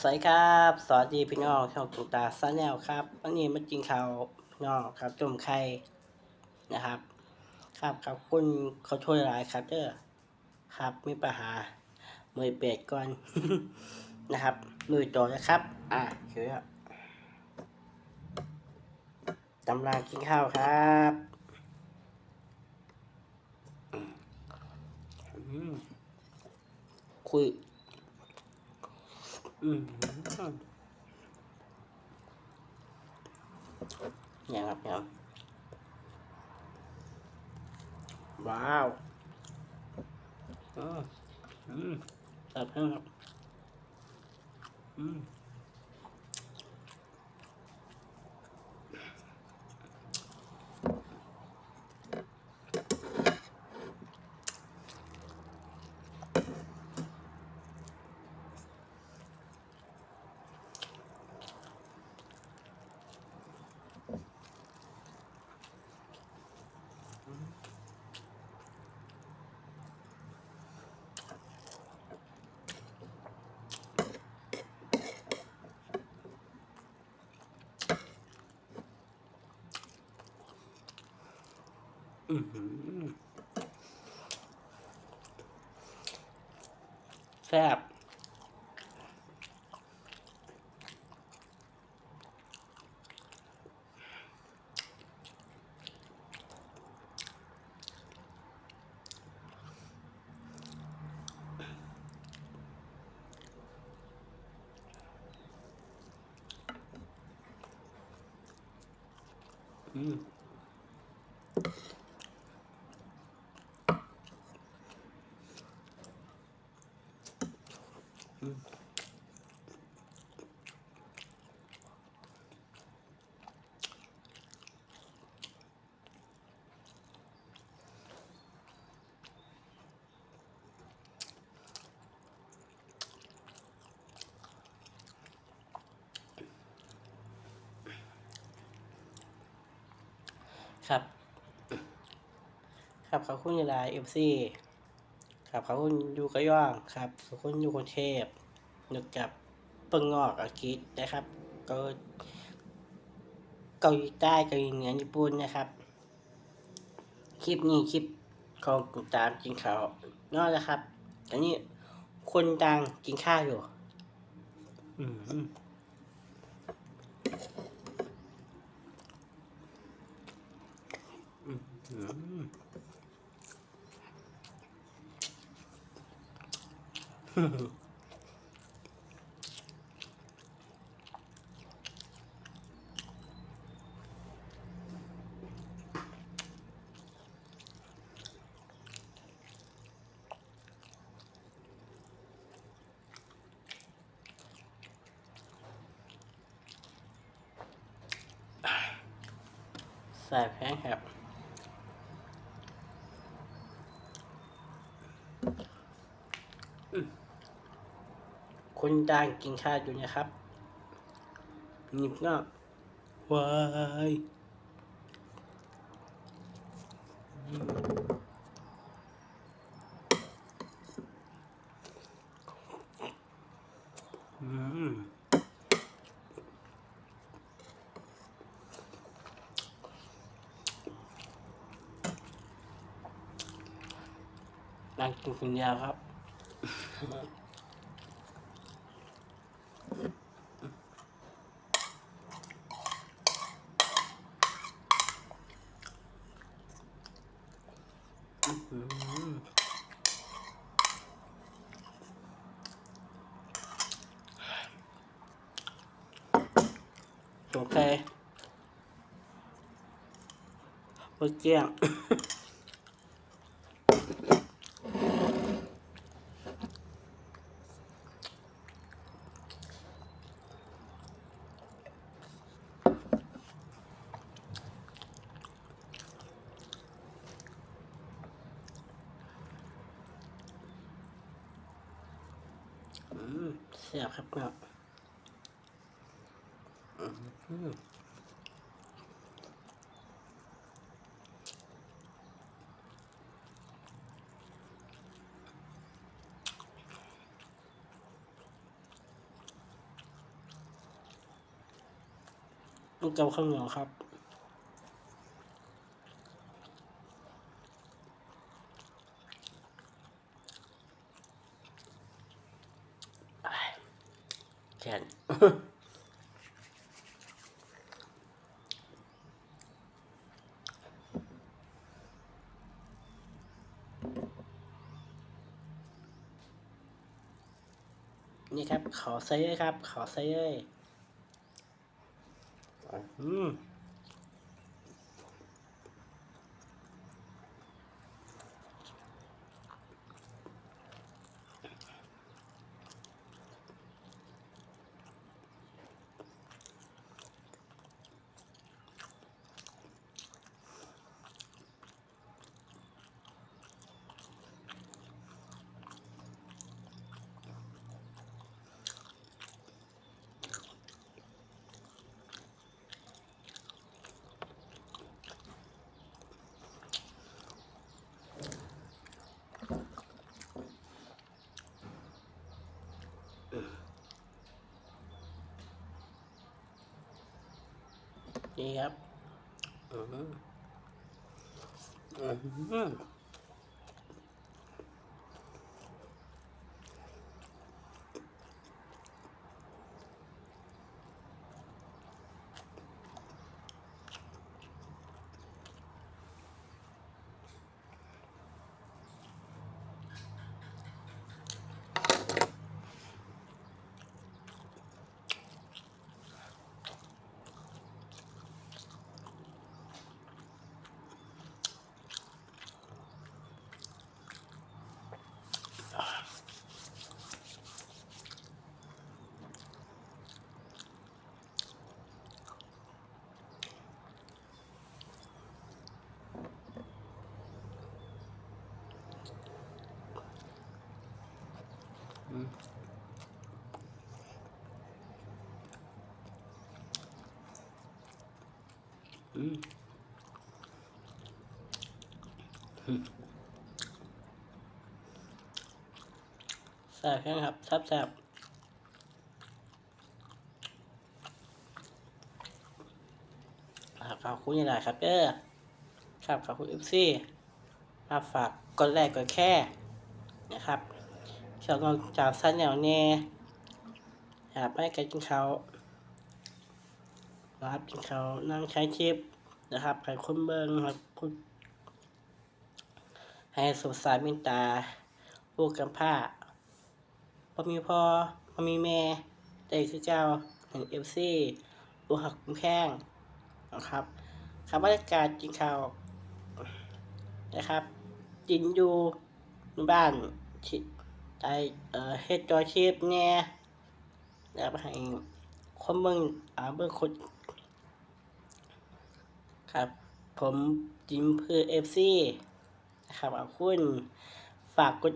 สวัสดีครับ สวัสดีพี่น้องช่องตุตาซาแนลครับวันนี้มากินข้าวพี่น้องครับต้มไข่นะครับ ครับครับคุณเขาช่วยหลายครับเด้อครับมีปัญหามือเป็ดก่อนนะครับ มือโตนะครับ อะเขียวตำรากินข้าวครับคุย อืมเนี่ยครับเนี่ยครับว้าวอืมอืมตัดเพิ่มครับอืมอืม แซ่บอืม ครับขอบคุณหลายเอฟซีครับขอบคุณยูกระย่องครับขอบคุณยูกรุงเทพนึกกับเปิงงอกอากิษนะครับ ก็เกาหลีใต้เกาหลีเหนือญี่ปุ่นนะครับ คลิปนี้คลิปของตุกตามกินข้าวนอกแล้วครับอันนี้คนดังกินข้าวอยู่อืมอืม ใส่แพงครับ คนดังกินข้าวอยู่นะครับนิบงอกว้ายอืมนั่งกินคนเดียวครับ โอเคเมื่อกี้ สียบครับเนาะต้องเกาข้างเหนียวครับ นนี่ครับ ขอใส่เลยครับ ขอใส่เลยอืม นี่ครับ อืมอืมอืม แซ่บแค่ครับแซ่บแซ่บครับขอบคุณยังไงครับเด้อครับขอบคุณเอฟซีมาฝากกดแรกกดแค่นะครับชอบลองจากสั้นแนวแน่ครับให้กันกินเขา นะครับกินเขานั่งใช้ชิปนะครับให้คนเบิ้งครับคุณให้สุสายมินตาลูกกำพร้าพอมีพ่อพอมีแม่ได้คือเจ้าหนึ่งเอฟซีลูกหักคุ้มแข้งนะครับครับบรรยากาศกินข้าวนะครับกินอยู่บ้านชิใจเอ่อเฮ็ดจอชีพแน่แล้วให้คนเบิ่งอ่าเบิ่งคน ครับ ผมจิมเพื่อเอฟซีนะครับขอบคุณฝากกด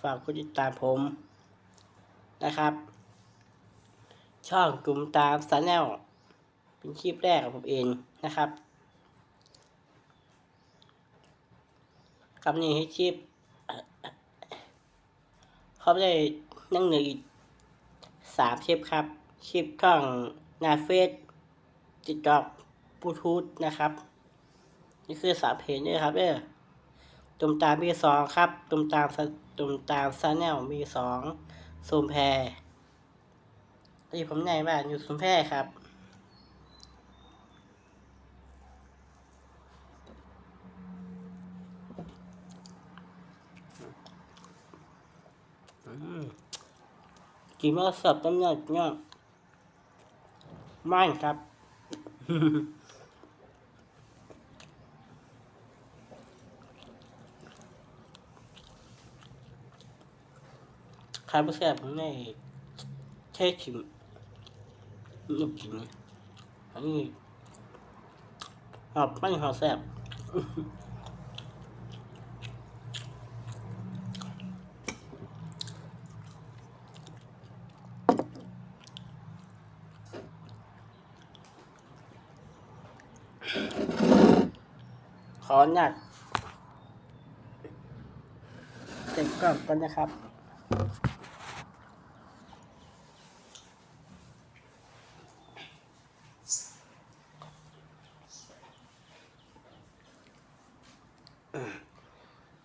ฝากกดติดตามผมนะครับ ช่องกลุ่มตามสแนลเป็นคลิปแรกของผมเองนะครับกับนี่ให้คลิปเขาได้นั่งเหนืออีกสามคลิปครับ คลิปช่องนาเฟซติดจอก บลูทูธนะครับ นี่คือสามเพจนี่ครับเด้อตุ่มตามมีสองครับ ตุ่มตามตุ่มตามซาแนลมีสองซูมแพรที่ผมในบ้านอยู่ซูมแพรครับกินมาสับต้มยำเนี่ยไม่ครับ ใครไม่แซ่บผมได้แค่ชิมลูกกินอันนี้หอบไม่หอแซ่บขออนุญาตเต็มกล่องกันนะครับ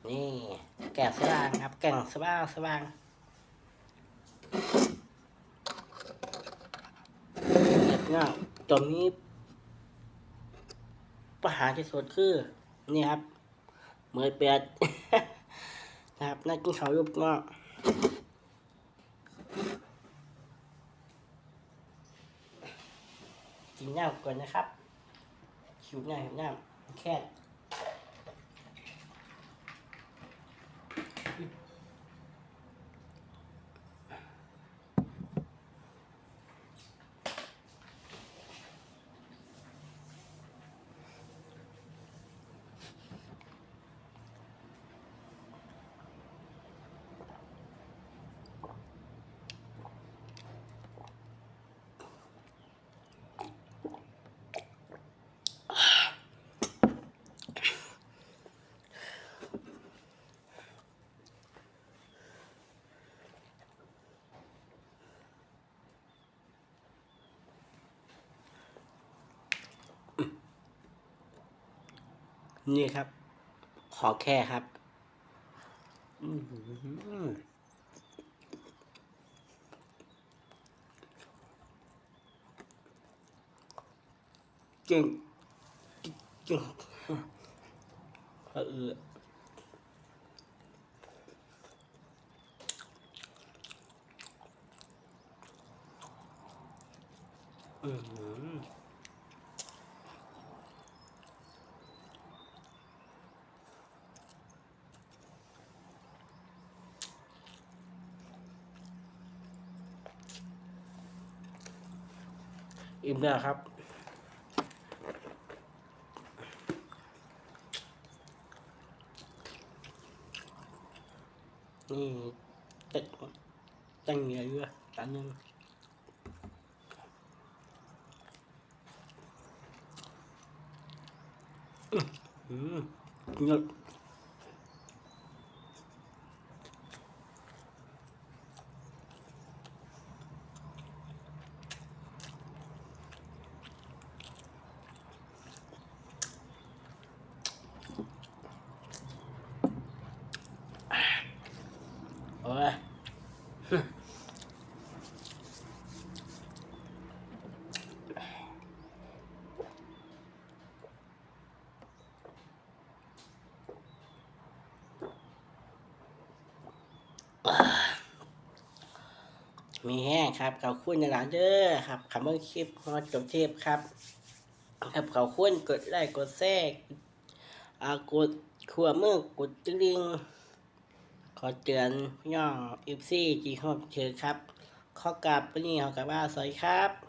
อ แก่สว่างครับ แก่งสว่างสว่างเด็ดง่ายตรงนี้ปัญหาที่สุดคือ นี่ครับ เหมือนเป็ดนะครับน่ากินเขายุบงอกกินน้ำก่อนนะครับหิวน้ำหิวน้ำแค่ นี่ครับ ขอแค่ครับเก่งเก่งเออเออ อิ่มแล้วครับนี่จะตั้งเหนียวอยู่อะจานนึงอื้อหือเงอโอ้ย มีแห้งครับเขาคุ้นในหลานเด้อครับคำว่าคลิปพอจบเทปครับ ครับเขาคุ้นกดไลค์กดแชร์อากดขัวมือกดจิ้งลิงขอเตือนย่องอีฟซี่จีฮอบเชิญครับ ข้อกลับวันนี้ขอกลับบ้าสวัสดีครับ